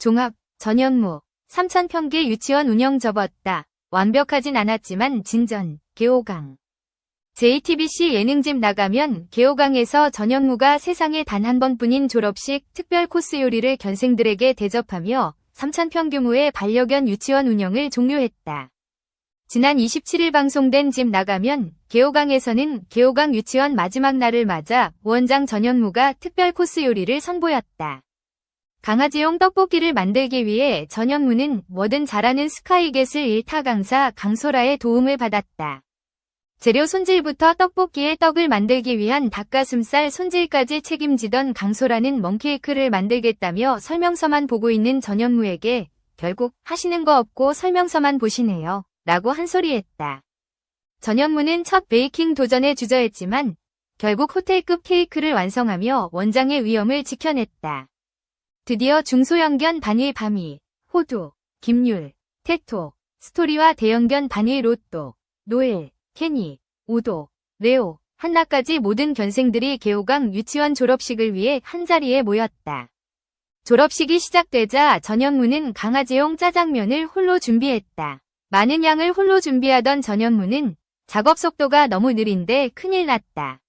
종합, 전현무, 삼천평계 유치원 운영 접었다. 완벽하진 않았지만 진전, 개호강. JTBC 예능집 나가면 개호강에서 전현무가 세상에 단 한 번뿐인 졸업식 특별 코스 요리를 견생들에게 대접하며 3,000평 규모의 반려견 유치원 운영을 종료했다. 지난 27일 방송된 집 나가면 개호강에서는 개호강 유치원 마지막 날을 맞아 원장 전현무가 특별 코스 요리를 선보였다. 강아지용 떡볶이를 만들기 위해 전현무는 뭐든 잘하는 스카이겟을 일타 강사 강소라의 도움을 받았다. 재료 손질부터 떡볶이의 떡을 만들기 위한 닭가슴살 손질까지 책임지던 강소라는 멍케이크를 만들겠다며 설명서만 보고 있는 전현무에게 결국 하시는 거 없고 설명서만 보시네요. 라고 한 소리 했다. 전현무는 첫 베이킹 도전에 주저했지만 결국 호텔급 케이크를 완성하며 원장의 위엄을 지켜냈다. 드디어 중소형견 반의 밤이, 호두, 김율, 테토, 스토리와 대형견 반의 로또, 노엘, 케니, 오도, 레오, 한나까지 모든 견생들이 개호강 유치원 졸업식을 위해 한자리에 모였다. 졸업식이 시작되자 전현무는 강아지용 짜장면을 홀로 준비했다. 많은 양을 홀로 준비하던 전현무는 작업 속도가 너무 느린데 큰일 났다.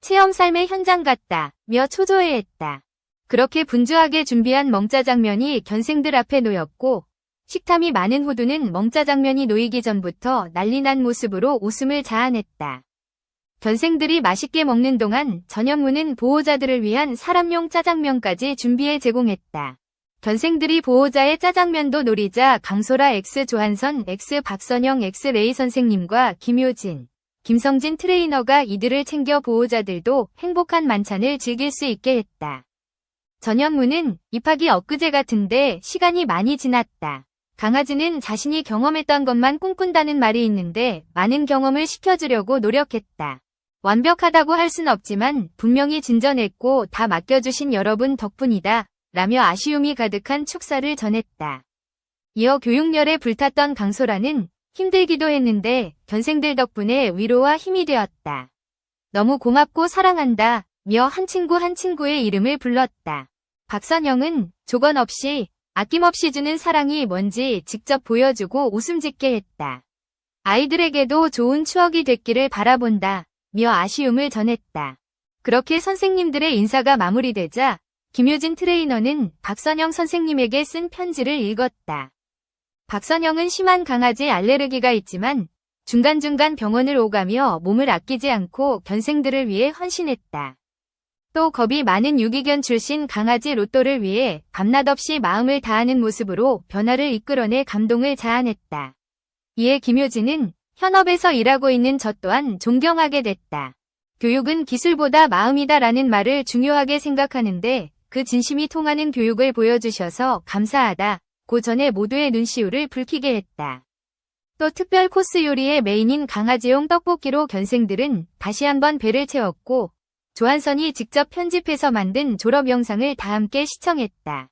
체험 삶의 현장 같다. 며 초조해했다. 그렇게 분주하게 준비한 멍짜장면이 견생들 앞에 놓였고 식탐이 많은 호두는 멍짜장면이 놓이기 전부터 난리난 모습으로 웃음을 자아냈다. 견생들이 맛있게 먹는 동안 전현무는 보호자들을 위한 사람용 짜장면까지 준비해 제공했다. 견생들이 보호자의 짜장면도 노리자 강소라 X 조한선 X 박선영 X 레이 선생님과 김효진, 김성진 트레이너가 이들을 챙겨 보호자들도 행복한 만찬을 즐길 수 있게 했다. 전현무는 입학이 엊그제 같은데 시간이 많이 지났다. 강아지는 자신이 경험했던 것만 꿈꾼다는 말이 있는데 많은 경험을 시켜주려고 노력했다. 완벽하다고 할 순 없지만 분명히 진전했고 다 맡겨주신 여러분 덕분이다. 라며 아쉬움이 가득한 축사를 전했다. 이어 교육열에 불탔던 강소라는 힘들기도 했는데 견생들 덕분에 위로와 힘이 되었다. 너무 고맙고 사랑한다. 며 한 친구 한 친구의 이름을 불렀다. 박선영은 조건 없이 아낌없이 주는 사랑이 뭔지 직접 보여주고 웃음 짓게 했다. 아이들에게도 좋은 추억이 됐기를 바라본다. 며 아쉬움을 전했다. 그렇게 선생님들의 인사가 마무리되자 김효진 트레이너는 박선영 선생님에게 쓴 편지를 읽었다. 박선영은 심한 강아지 알레르기가 있지만 중간중간 병원을 오가며 몸을 아끼지 않고 견생들을 위해 헌신했다. 또 겁이 많은 유기견 출신 강아지 로또를 위해 밤낮 없이 마음을 다하는 모습으로 변화를 이끌어내 감동을 자아냈다. 이에 김효진은 현업에서 일하고 있는 저 또한 존경하게 됐다. 교육은 기술보다 마음이다 라는 말을 중요하게 생각하는데 그 진심이 통하는 교육을 보여주셔서 감사하다. 고 전에 모두의 눈시울을 붉히게 했다. 또 특별 코스 요리의 메인인 강아지용 떡볶이로 견생들은 다시 한번 배를 채웠고 조한선이 직접 편집해서 만든 졸업 영상을 다 함께 시청했다.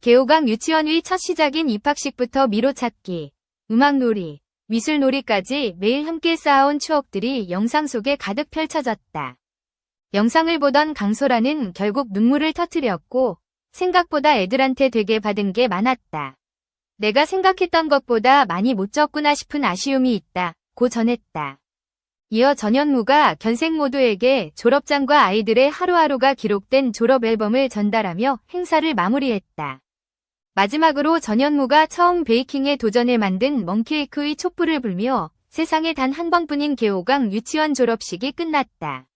개호강 유치원의 첫 시작인 입학식부터 미로찾기, 음악놀이, 미술놀이까지 매일 함께 쌓아온 추억들이 영상 속에 가득 펼쳐졌다. 영상을 보던 강소라는 결국 눈물을 터뜨렸고 생각보다 애들한테 되게 받은 게 많았다. 내가 생각했던 것보다 많이 못 졌구나 싶은 아쉬움이 있다. 고 전했다. 이어 전현무가 견생 모두에게 졸업장과 아이들의 하루하루가 기록된 졸업 앨범을 전달하며 행사를 마무리했다. 마지막으로 전현무가 처음 베이킹에 도전해 만든 멍케이크의 촛불을 불며 세상에 단 한 번뿐인 개호강 유치원 졸업식이 끝났다.